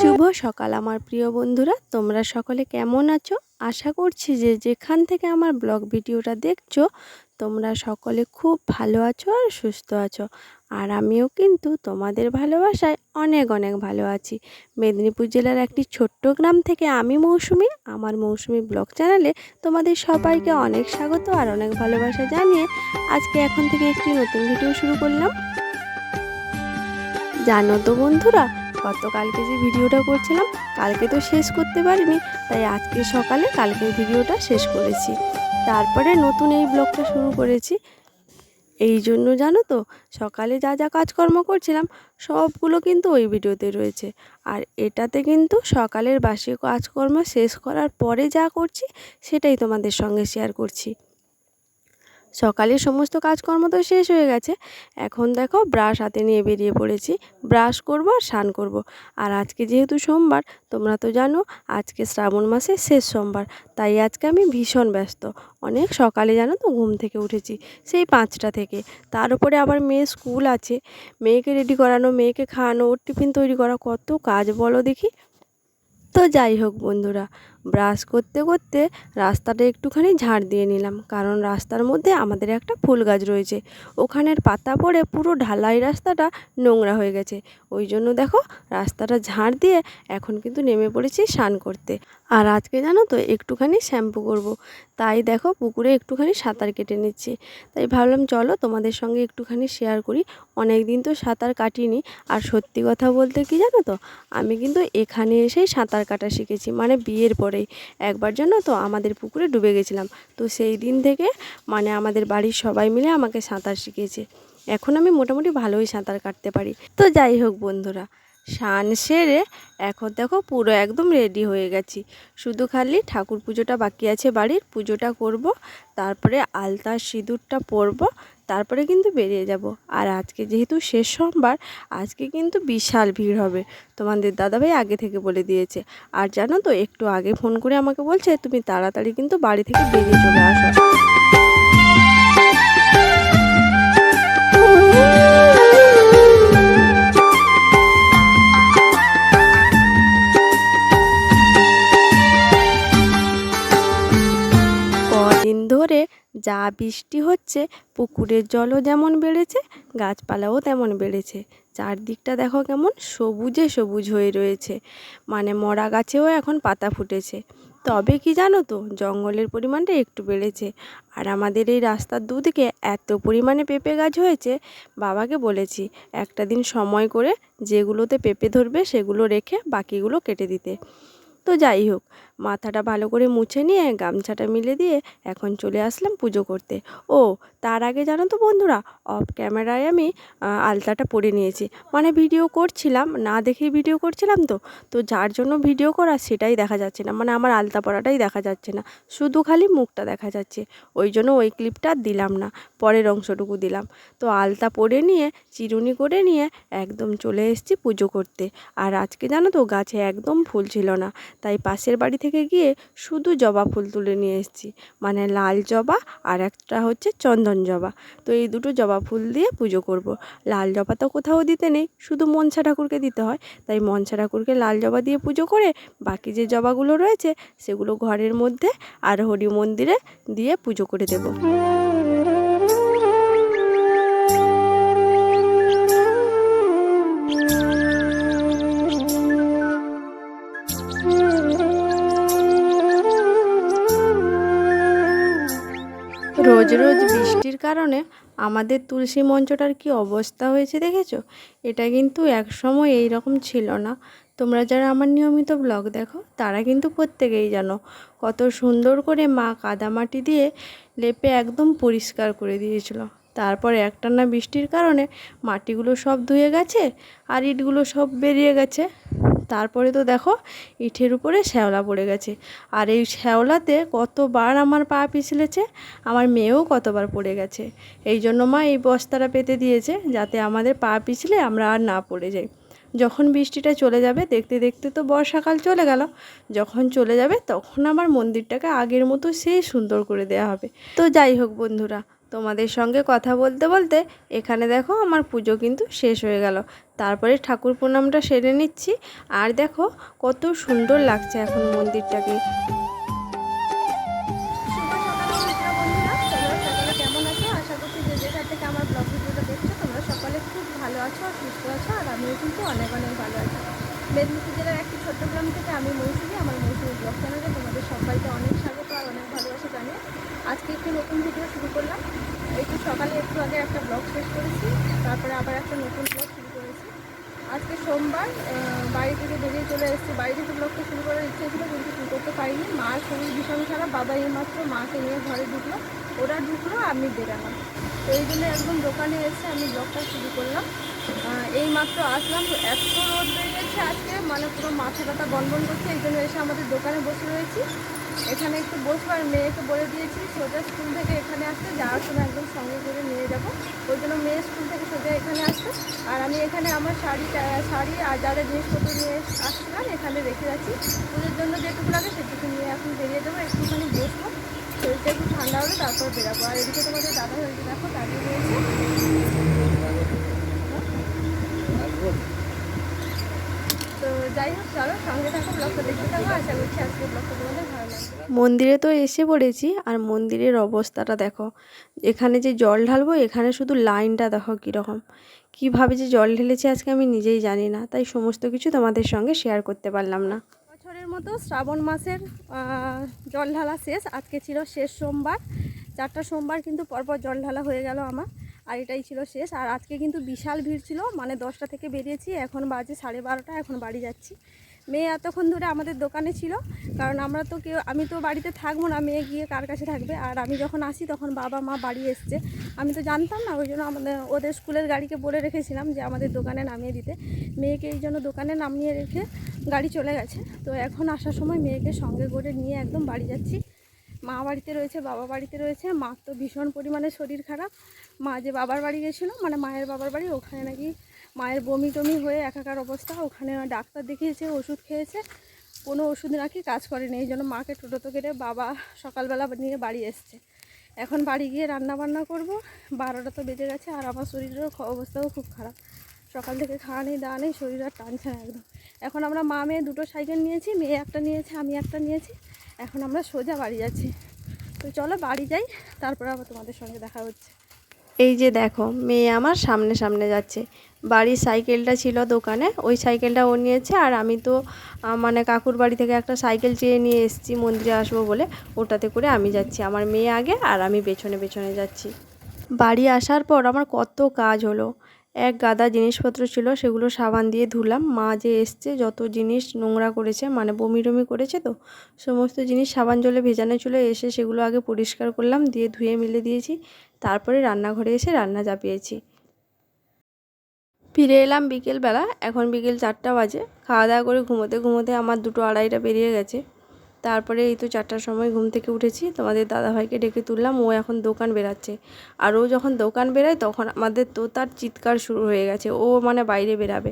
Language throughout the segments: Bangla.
শুভ সকাল, আমার প্রিয় বন্ধুরা। তোমরা সকলে কেমন আছো? আশা করছি যে যেখান থেকে আমার ব্লগ ভিডিওটা দেখছ, তোমরা সকলে খুব ভালো আছো আর সুস্থ আছো। আর আমিও কিন্তু তোমাদের ভালোবাসায় অনেক অনেক ভালো আছি। মেদিনীপুর জেলার একটি ছোট্ট গ্রাম থেকে আমি মৌসুমি। আমার মৌসুমি ব্লগ চ্যানেলে তোমাদের সবাইকে অনেক স্বাগত আর অনেক ভালোবাসা জানিয়ে আজকে এখন থেকে একটি নতুন ভিডিও শুরু করলাম। জানো তো বন্ধুরা, গতকালকে যে ভিডিওটা করছিলাম, কালকে তো শেষ করতে পারিনি, তাই আজকে সকালে কালকের ভিডিওটা শেষ করেছি। তারপরে নতুন এই ব্লগটা শুরু করেছি। এই জন্য জানো তো, সকালে যা যা কাজকর্ম করছিলাম, সবগুলো কিন্তু ওই ভিডিওতে রয়েছে। আর এটাতে কিন্তু সকালের বাসি কাজকর্ম শেষ করার পরে যা করছি, সেটাই তোমাদের সঙ্গে শেয়ার করছি। সকালের সমস্ত কাজকর্ম তো শেষ হয়ে গেছে। এখন দেখো ব্রাশ হাতে নিয়ে বেরিয়ে পড়েছি। ব্রাশ করব আর স্নান করব। আর আজকে যেহেতু সোমবার, তোমরা তো জানো আজকে শ্রাবণ মাসের শেষ সোমবার। তাই আজকে আমি ভীষণ ব্যস্ত। অনেক সকালে জানো তো ঘুম থেকে উঠেছি, সেই পাঁচটা থেকে। তার উপরে আবার মেয়ে স্কুল আছে। মেয়েকে রেডি করানো, মেয়েকে খাওয়ানো, ওর টিফিন তৈরি করা, কত কাজ বলো দেখি। তো যাই হোক বন্ধুরা ব্রাশ করতে করতে রাস্তাটা একটুখানি ঝাড় দিয়ে নিলাম। কারণ রাস্তার মধ্যে আমাদের একটা ফুল গাছ রয়েছে। ওখানের পাতা পড়ে পুরো ঢালাই রাস্তাটা নোংরা হয়ে গেছে। ওই জন্য দেখো রাস্তাটা ঝাড় দিয়ে এখন কিন্তু নেমে পড়েছি স্নান করতে। আর আজকে জানো তো একটুখানি শ্যাম্পু করব। তাই দেখো পুকুরে একটুখানি সাঁতার কেটে নিচ্ছি। তাই ভাবলাম চলো তোমাদের সঙ্গে একটুখানি শেয়ার করি। অনেক দিন তো সাঁতার কাটিনি। আর সত্যি কথা বলতে কি জানো তো? আমি কিন্তু এখানে এসেই সাঁতার কাটা শিখেছি। মানে বিয়ের পরেই। একবার জন্য তো আমাদের পুকুরে ডুবে গেছিলাম। তো সেই দিন থেকে মানে আমাদের বাড়ির সবাই মিলে আমাকে সাঁতার শিখিয়েছে। এখন আমি মোটামুটি ভালোই সাঁতার কাটতে পারি। তো যাই হোক বন্ধুরা, স্নান সেরে এখন দেখো পুরো একদম রেডি হয়ে গেছি। শুধু খালি ঠাকুর পুজোটা বাকি আছে বাড়ির, পুজোটা করব, তারপরে আলতা সিঁদুরটা পরবো তারপরে কিন্তু বেরিয়ে যাব। আর আজকে যেহেতু শেষ সোমবার, আজকে কিন্তু বিশাল ভিড় হবে। তোমাদের দাদাভাই আগে থেকে বলে দিয়েছে। আর জানো তো, একটু আগে ফোন করে আমাকে বলছে, তুমি তাড়াতাড়ি কিন্তু বাড়ি থেকে বেরিয়ে চলে আসো। যা বৃষ্টি হচ্ছে, পুকুরের জলও যেমন বেড়েছে, গাছপালাও তেমন বেড়েছে। চারদিকটা দেখো কেমন সবুজে সবুজ হয়ে রয়েছে। মানে মরা গাছেও এখন পাতা ফুটেছে। তবে কি জানো তো, জঙ্গলের পরিমাণটা একটু বেড়েছে। আর আমাদের এই রাস্তার দুদিকে এত পরিমাণে পেঁপে গাছ হয়েছে, বাবাকে বলেছি একটা দিন সময় করে যেগুলোতে পেঁপে ধরবে সেগুলো রেখে বাকিগুলো কেটে দিতে। তো যাই হোক মাথাটা ভালো করে মুছে নিয়ে গামছাটা মিলে দিয়ে এখন চলে আসলাম পুজো করতে। ও, তার আগে জানো তো বন্ধুরা অফ ক্যামেরায় আমি আলতাটা পরে নিয়েছি। মানে ভিডিও করছিলাম, না দেখেই ভিডিও করছিলাম তো। তো যার জন্য ভিডিও করা সেটাই দেখা যাচ্ছে না। মানে আমার আলতা পরাটাই দেখা যাচ্ছে না। শুধু খালি মুখটা দেখা যাচ্ছে। ওই জন্য ওই ক্লিপটা দিলাম না। পরের অংশটুকু দিলাম। তো আলতা পরে নিয়ে, চিরুনি করে নিয়ে একদম চলে এসেছি পুজো করতে। আর আজকে জানো তো গাছে একদম ফুল ছিল না। তাই পাশের বাড়ি থেকে গিয়ে শুধু জবা ফুল তুলে নিয়ে এসেছি। মানে লাল জবা আর একটা হচ্ছে চন্দন জবা। তো এই দুটো জবা ফুল দিয়ে পুজো করব। লাল জবা তো কোথাও দিতে নেই, শুধু মনসা ঠাকুরকে দিতে হয়। তাই মনসা ঠাকুরকে লাল জবা দিয়ে পুজো করে বাকি যে জবাগুলো রয়েছে সেগুলো ঘরের মধ্যে আর হরি মন্দিরে দিয়ে পুজো করে দেবো। রোজ রোজ বৃষ্টির কারণে আমাদের তুলসী মঞ্চটার কি অবস্থা হয়েছে দেখেছ? এটা কিন্তু এক সময় এই রকম ছিল না। তোমরা যারা আমার নিয়মিত ব্লগ দেখো, তারা কিন্তু প্রত্যেকেই জানো কত সুন্দর করে মা কাদামাটি দিয়ে লেপে একদম পরিষ্কার করে দিয়েছিল। তারপরে একটানা বৃষ্টির কারণে মাটিগুলো সব ধুয়ে গেছে আর ইটগুলো সব বেরিয়ে গেছে। তারপরে তো দেখো ইটের উপরে শ্যাওলা পড়ে গেছে। আর এই শ্যাওলাতে কতবার আমার পা পিছলেছে, আমার মেয়েও কতবার পড়ে গেছে। এই জন্য মা এই বস্তাটা পেতে দিয়েছে যাতে আমাদের পা পিছলে আমরা আর না পড়ে যাই। যখন বৃষ্টিটা চলে যাবে, দেখতে দেখতে তো বর্ষাকাল চলে গেল। যখন চলে যাবে, তখন আমার মন্দিরটাকে আগের মতো সেই সুন্দর করে দেওয়া হবে। তো যাই হোক বন্ধুরা তোমাদের সঙ্গে কথা বলতে বলতে এখানে দেখো আমার পুজো কিন্তু শেষ হয়ে গেল। তারপরে ঠাকুর প্রণামটা সেরে নিচ্ছি। আর দেখো কত সুন্দর লাগছে এখন মন্দিরটাকে। আর আছো আর আমিও কিন্তু অনেক অনেক ভালো আছি মেদিনীপুর জেলার একটি ছোট্ট গ্রাম থেকে আমি মৌসুমি, আমার মৌসুমি ব্লগ চ্যানেলে তোমাদের সবাইকে অনেক স্বাগত। অনেক ভালোবাসা জানিয়ে আজকে একটু নতুন ভিডিও শুরু করলাম। একটু সকালে একটু আগে একটা ব্লগ শেষ করেছি, তারপরে আবার একটা নতুন ব্লগ শুরু করেছি। আজকে সোমবার বাড়ি থেকে বেরিয়ে চলে এসেছি। বাড়ি থেকে ব্লগটা শুরু করার ইচ্ছে ছিল, কিন্তু শুরু করতে পারিনি। মার শরীর ভীষণ খারাপ বাবা এইমাত্র মাকে নিয়ে ঘরে ঢুকলো। ওরা ঢুকলো, আমি বেরালাম। তো এই জন্য একদম দোকানে এসে আমি ব্লগটা শুরু করলাম। এই মাত্র আসলাম, এত রোদ বেরিয়েছে আজকে মানে পুরো মাথা ব্যথা বনবন করছে, এই জন্য এসে আমাদের দোকানে বসে রয়েছি। এখানে একটু বসবো, আর মেয়েকে বলে দিয়েছি, সোজা স্কুল থেকে এখানে আসতে, যাওয়ার সময় একদম সঙ্গে করে নিয়ে যাব। ওই জন্য মেয়ে স্কুল থেকে সোজা এখানে আসতে। আর আমি এখানে আমার শাড়ি শাড়ি আর যারা জিনিসপত্র নিয়ে আসছিলাম, এখানে রেখে যাচ্ছি। পুজোর জন্য যেটুকু লাগে সেটুকু নিয়ে এখন বেরিয়ে যাব, একটুখানি বসবো। শরীরটা একটু ঠান্ডা হলে তারপর বেরাবো। আর এদিকে তোমাদের দাদা হয়েছে দেখো দাঁড়িয়ে রয়েছে যাই হোক চলো সঙ্গে থাকো ব্লগটা দেখতে থাকো আশা করছি আজকে ব্লগটা তোমাদের ভালো লাগবে। মন্দিরে তো এসে পড়েছি আর মন্দিরের অবস্থাটা দেখো। এখানে যে জল ঢালবো এখানে শুধু লাইনটা দেখো কীরকম। কীভাবে যে জল ঢেলেছি আজকে আমি নিজেই জানি না তাই সমস্ত কিছু তোমাদের সঙ্গে শেয়ার করতে পারলাম না। বছরের মতো শ্রাবণ মাসের জল ঢালা শেষ আজকে ছিল শেষ সোমবার। চারটা সোমবার কিন্তু পরপর জল ঢালা হয়ে গেল আমার। আর এটাই ছিল শেষ। আর আজকে কিন্তু বিশাল ভিড় ছিল মানে দশটা থেকে বেরিয়েছি, এখন বাজে সাড়ে বারোটা, এখন বাড়ি যাচ্ছি। মেয়ে এতক্ষণ ধরে আমাদের দোকানে ছিল, কারণ আমরা তো কেউ, আমি তো বাড়িতে থাকব না, মেয়ে গিয়ে কার কাছে থাকবে? আর আমি যখন আসি, তখন বাবা মা বাড়ি এসছে। আমি তো জানতাম না, ওই জন্য আমাদের, ওদের স্কুলের গাড়িকে বলে রেখেছিলাম যে আমাদের দোকানে নামিয়ে দিতে। মেয়েকে এই জন্য দোকানে নামিয়ে রেখে গাড়ি চলে গেছে। তো এখন আসার সময় মেয়েকে সঙ্গে করে নিয়ে একদম বাড়ি যাচ্ছি। মা বাড়িতে রয়েছে, বাবা বাড়িতে রয়েছে। মার তো ভীষণ পরিমাণে শরীর খারাপ। মা যে বাবার বাড়ি গেছিল মানে মায়ের বাবার বাড়ি, ওখানে নাকি মায়ের বমি টমি হয়ে একাকার অবস্থা। ওখানে ডাক্তার দেখিয়েছে, ওষুধ খেয়েছে। কোনো ওষুধ নাকি কাজ করেনি। এই জন্য মাকে টোটোতে কেটে বাবা সকালবেলা নিয়ে বাড়ি এসছে। এখন বাড়ি গিয়ে রান্না বান্না করব। বারোটা তো বেজে গেছে আর আমার শরীরের অবস্থাও খুব খারাপ। সকাল থেকে খাওয়া নেই দাওয়া নেই, শরীর আর টানছে না একদম। এখন আমরা মা মেয়ে দুটো সাইকেল নিয়েছি, মেয়ে একটা নিয়েছে, আমি একটা নিয়েছি। এখন আমরা সোজা বাড়ি যাচ্ছি। তো চলো বাড়ি যাই, তারপরে আবার তোমাদের সঙ্গে দেখা হচ্ছে। এই যে দেখো, মেয়ে আমার সামনে সামনে যাচ্ছে। বাড়ির সাইকেলটা ছিল দোকানে, ওই সাইকেলটা ও নিয়েছে আর আমি তো মানে কাকুর বাড়ি থেকে একটা সাইকেল চেয়ে নিয়ে এসেছি, মন্দিরে আসব বলে। ওটাতে করে আমি যাচ্ছি, আমার মেয়ে আগে আর আমি পেছনে পেছনে যাচ্ছি। বাড়ি আসার পর আমার কত কাজ হলো। এক গাদা জিনিসপত্র ছিল, সেগুলো সাবান দিয়ে ধুলাম। মা যে এসছে, যত জিনিস নোংরা করেছে মানে বমি টমি করেছে তো, সমস্ত জিনিস সাবান জলে ভেজানো ছিল, এসে সেগুলো আগে পরিষ্কার করলাম, দিয়ে ধুয়ে মিলে দিয়েছি। তারপরে রান্নাঘরে এসে রান্না চাপিয়েছি। ফিরে এলাম বিকেলবেলা, এখন বিকেল চারটা বাজে। খাওয়া দাওয়া করে ঘুমোতে ঘুমোতে আমার দুটো আড়াইটা বেরিয়ে গেছে। তারপরে এই তো চারটার সময় ঘুম থেকে উঠেছি, তোমাদের দাদাভাইকে ডেকে তুললাম, ও এখন দোকান বেরাচ্ছে আর ও যখন দোকান বেরায় তখন আমাদের তো তার চিৎকার শুরু হয়ে গেছে, ও মানে বাইরে বেরাবে।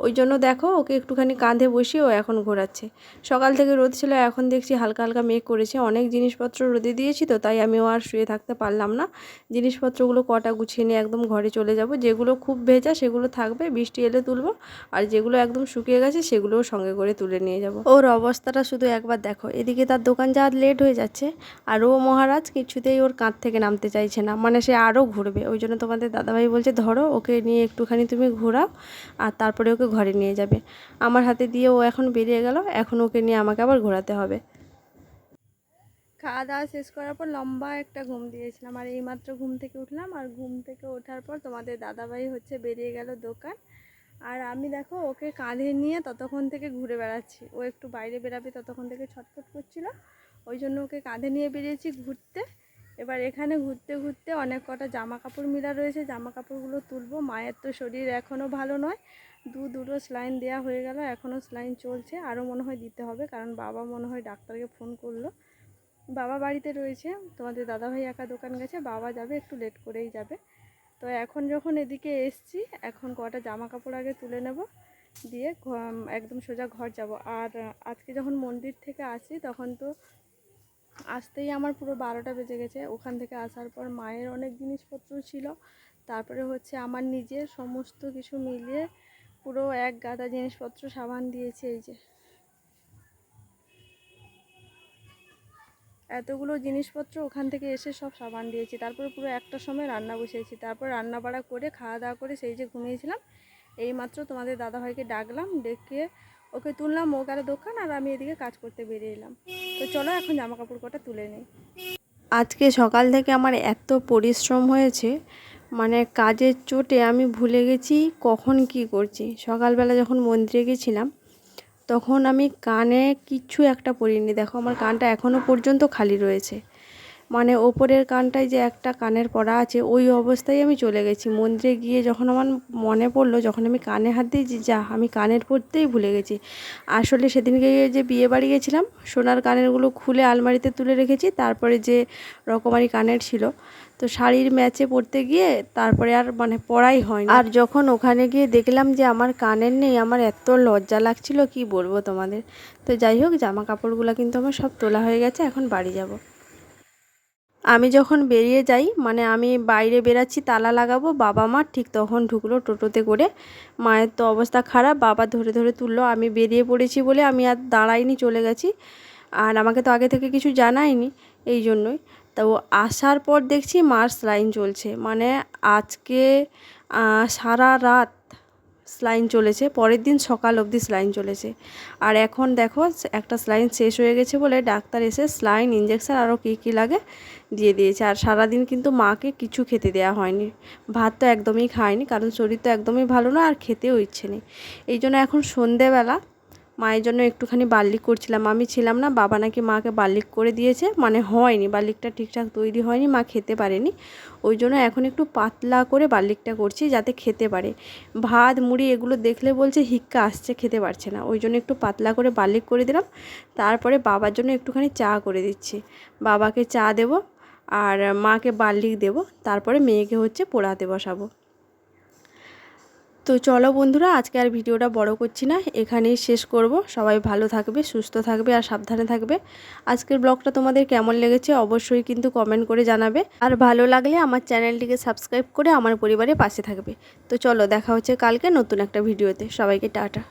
ওই জন্য দেখো, ওকে একটুখানি কাঁধে বসিয়ে ও এখন ঘোরাচ্ছে। সকাল থেকে রোদ ছিল, এখন দেখছি হালকা হালকা মেঘ করেছে। অনেক জিনিসপত্র রোদে দিয়েছি তো, তাই আমিও আর শুয়ে থাকতে পারলাম না। জিনিসপত্রগুলো কটা গুছিয়ে নিয়ে একদম ঘরে চলে যাব। যেগুলো খুব ভেজা, সেগুলো থাকবে, বৃষ্টি এলে তুলবো। আর যেগুলো একদম শুকিয়ে গেছে, সেগুলোও সঙ্গে করে তুলে নিয়ে যাব। ওর অবস্থাটা শুধু একবার দেখো। এদিকে তার দোকান যাওয়ার লেট হয়ে যাচ্ছে। আর ও মহারাজ কিছুতেই ওর কাঁধ থেকে নামতে চাইছে না। মানে সে আরও ঘুরবে। ওই জন্য তোমাদের দাদাভাই বলছে, ধরো, ওকে নিয়ে একটুখানি তুমি ঘোরাও। আর তারপরে ওকে ঘরে নিয়ে যাবে। আমার হাতে দিয়ে ও এখন বেরিয়ে গেল, এখন ওকে নিয়ে আমাকে আবার ঘোরাতে হবে। খাওয়া দাওয়া শেষ করার পর লম্বা একটা ঘুম দিয়েছিলাম। আর এইমাত্র ঘুম থেকে উঠলাম, আর ঘুম থেকে ওঠার পর তোমাদের দাদাভাই হচ্ছে বেরিয়ে গেল দোকান। আর আমি দেখো, ওকে কাঁধে নিয়ে ততক্ষণ থেকে ঘুরে বেড়াচ্ছি। ও একটু বাইরে বেরাবে ততক্ষণ থেকে ছটফট করছিল। ওই জন্য ওকে কাঁধে নিয়ে বেরিয়েছি ঘুরতে। এবার এখানে ঘুরতে ঘুরতে অনেক কটা জামা কাপড় মিলা রয়েছে। জামা কাপড়গুলো তুলবো। মায়ের তো শরীর এখনও ভালো নয়। দু দুটো স্লাইন দেওয়া হয়ে গেল এখনও স্লাইন চলছে। আরও মনে হয় দিতে হবে, কারণ বাবা মনে হয় ডাক্তারকে ফোন করল। বাবা বাড়িতে রয়েছে, তোমাদের দাদাভাই একা দোকান গেছে, বাবা যাবে, একটু লেট করেই যাবে। তো এখন যখন এদিকে এসছি, এখন কটা জামা কাপড় আগে তুলে নেব, দিয়ে একদম সোজা ঘর যাব। আর আজকে যখন মন্দির থেকে আসি, তখন তো আসতেই আমার পুরো বারোটা বেজে গেছে। ওখান থেকে আসার পর মায়ের অনেক জিনিসপত্র ছিল। তারপরে হচ্ছে আমার নিজের সমস্ত কিছু মিলিয়ে পুরো এক গাদা জিনিসপত্র সাবান দিয়েছে এই যে। এতগুলো জিনিসপত্র ওখান থেকে এসে সব সাবান দিয়েছি। তারপরে পুরো একটা সময় রান্না বসিয়েছি। তারপর রান্না বাড়া করে, খাওয়া দাওয়া করে সেই যে ঘুমিয়েছিলাম, এইমাত্র তোমাদের দাদাভাইকে ডাকলাম, ডেকে ওকে তুললাম, ও গেল দোকান আর আমি এদিকে কাজ করতে বেরিয়ে এলাম। তো চলো এখন জামা কাপড় কটা তুলে নিই। আজকে সকাল থেকে আমার এত পরিশ্রম হয়েছে মানে কাজের চোটে আমি ভুলে গেছি কখন কি করছি। সকালবেলা যখন মন্দিরে গেছিলাম, তখন আমি কানে কিচ্ছু একটা পরিনি দেখো, আমার কানটা এখনও পর্যন্ত খালি রয়েছে। মানে ওপরের কানটায় যে একটা কানের পড়া আছে, ওই অবস্থায় আমি চলে গেছি। মন্দিরে গিয়ে যখন আমার মনে পড়ল, যখন আমি কানে হাত দিয়েছি যা আমি কানের পড়তেই ভুলে গেছি। আসলে সেদিনকে যে বিয়ে বাড়ি গেছিলাম, সোনার কানেরগুলো খুলে আলমারিতে তুলে রেখেছি। তারপরে যে রকমারি কানের ছিল তো শাড়ির ম্যাচে পরতে গিয়ে তারপরে আর মানে পড়াই হয় আর যখন ওখানে গিয়ে দেখলাম যে আমার কানের নেই, আমার এত লজ্জা লাগছিল, কি বলব তোমাদের? তো যাই হোক জামা কাপড়গুলো কিন্তু আমার সব তোলা হয়ে গেছে, এখন বাড়ি যাব। আমি যখন বেরিয়ে যাই মানে আমি বাইরে বেরাচ্ছি, তালা লাগাবো, বাবা মা ঠিক তখন ঢুকলো টোটোতে করে। মায়ের তো অবস্থা খারাপ, বাবা ধরে ধরে তুললো, আমি বেরিয়ে পড়েছি বলে আমি আর দাঁড়াইনি, চলে গেছি। আর আমাকে তো আগে থেকে কিছু জানায়নি, এই জন্যই। তো আসার পর দেখছি মার স্লাইন চলছে। মানে আজকে সারা রাত স্লাইন চলেছে, পরের দিন সকাল অবধি স্লাইন চলেছে। আর এখন দেখো, একটা স্লাইন শেষ হয়ে গেছে বলে ডাক্তার এসে স্লাইন ইঞ্জেকশন আরও কী কী লাগে দিয়ে দিয়েছে। আর সারাদিন কিন্তু মাকে কিছু খেতে দেওয়া হয়নি। ভাত তো একদমই খায়নি, কারণ শরীর তো একদমই ভালো না আর খেতেও ইচ্ছে নেই। এই জন্য এখন সন্ধেবেলা মায়ের জন্য একটুখানি বার্লিক করছিলাম। আমি ছিলাম না, বাবা নাকি মাকে বার্লিক করে দিয়েছে মানে হয়নি, বার্লিকটা ঠিকঠাক তৈরি হয়নি, মা খেতে পারেনি। ওই জন্য এখন একটু পাতলা করে বার্লিকটা করছি যাতে খেতে পারে। ভাত, মুড়ি এগুলো দেখলে বলছে হিক্কা আসছে, খেতে পারছে না। ওই জন্য একটু পাতলা করে বার্লিক করে দিলাম। তারপরে বাবার জন্য একটুখানি চা করে দিচ্ছি। বাবাকে চা দেবো আর মাকে বার্লিক দেবো। তারপরে মেয়েকে হচ্ছে পোড়াতে বসাবো। তো চলো বন্ধুরা, আজকে আর ভিডিওটা বড় করছি না, এখানেই শেষ করব। সবাই ভালো থাকবে, সুস্থ থাকবে আর সাবধানে থাকবে। আজকের ব্লগটা তোমাদের কেমন লেগেছে অবশ্যই কিন্তু কমেন্ট করে জানাবে। আর ভালো লাগলে আমার চ্যানেলটিকে সাবস্ক্রাইব করে আমার পরিবারের পাশে থাকবে। তো চলো, দেখা হচ্ছে কালকে নতুন একটা ভিডিওতে। সবাইকে টাটা।